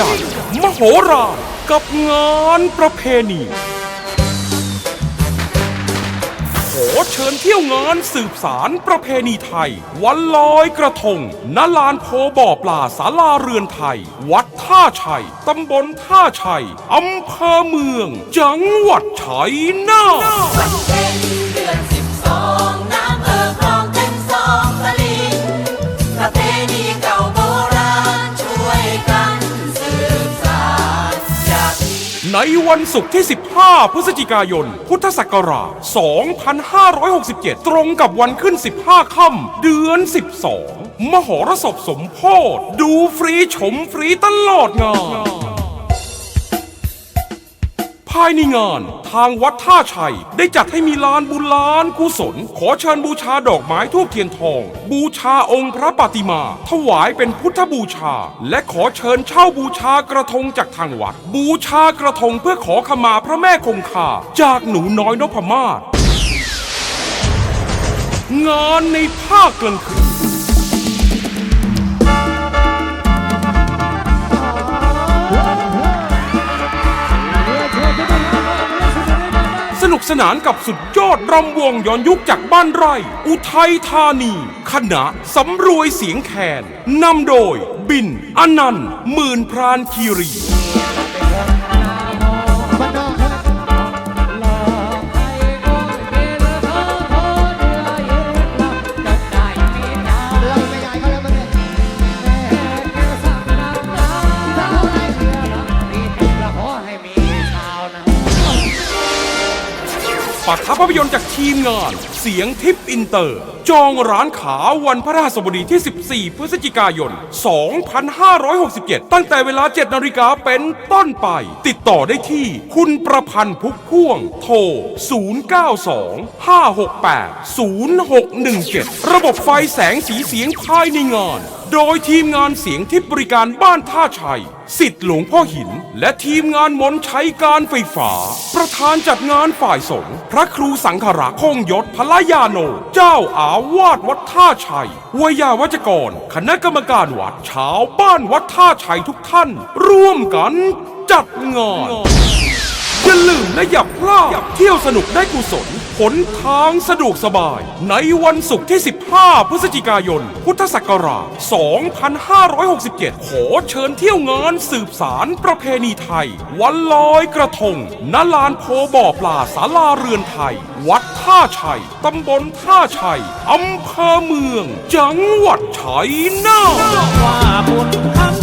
ใหญ่ มโหฬารกับงานประเพณี ขอเชิญเที่ยวงานสืบสารประเพณีไทย วันลอยกระทงณลานโพบ่อปลาสาลาเรือนไทย วัดท่าชัย ตำบลท่าชัย อำเภอเมือง จังหวัดชัยนาทเป็นเดือนสิบสอง ในวันศุกร์ที่ 15 พฤศจิกายน พุทธศักราช 2567 ตรงกับวันขึ้น 15 ค่ำเดือน 12 มหรสพสมโพธดูฟรีชมฟรีตลอดงานายในงาน ทางวัดท่าชัย ได้จัดให้มีลานบุญลานกุศล ขอเชิญบูชาดอกไม้ทูบเทียนทอง บูชาองค์พระปฏิมา ถวายเป็นพุทธบูชา และขอเชิญเช่าบูชากระทงจากทางวัด บูชากระทงเพื่อขอขมาพระแม่คงคา จากหนูน้อยนพมาศงานในภาคกลางคืน กสนานกับสุดยอดรำวงย้อนยุคจากบ้านไร่ อุทัยธานี คณะสำรวยเสียงแคนนำโดย บิน อนันต์หมื่นพรานคีรี ปัทภาพยนตร์จากทีมงาน เสียงทิปอินเตอร์ จองร้านขาวันพระราชบดีที่ 14 พฤศจิกายน 2567 ตั้งแต่เวลา 7 นาฬิกาเป็นต้นไป ติดต่อได้ที่คุณประพันธ์พุกพ่วง โทร 092-568-0617 ระบบไฟแสงสีเสียงภายในงาน โดยทีมงานเสียงทิพย์บริการบ้านท่าชัย สิทธิ์หลวงพ่อหิน และทีมงานมนใช้การไฟฟ้า ประธานจัดงานฝ่ายสงฆ์พระครูสังฆราคงยศพลายาโน เจ้าอาวาสวัดท่าชัยวยาวัจกร คณะกรรมการวัดชาวบ้านวัดท่าชัยทุกท่าน ร่วมกันจัดงาน อย่าลืมและอย่าพลาดเที่ยวสนุกได้กุศลผลทางสะดวกสบาย ในวันศุกร์ที่ 15 พฤศจิกายน พุทธศักราช 2567 ขอเชิญเที่ยวงานสืบสารประเพณีไทย วันลอยกระทงณลานโพบ่อปลาสาลาเรือนไทย วัดท่าชัย ตำบลท่าชัย อำเภอเมือง จังหวัดชัยนาทว่าบุญคำ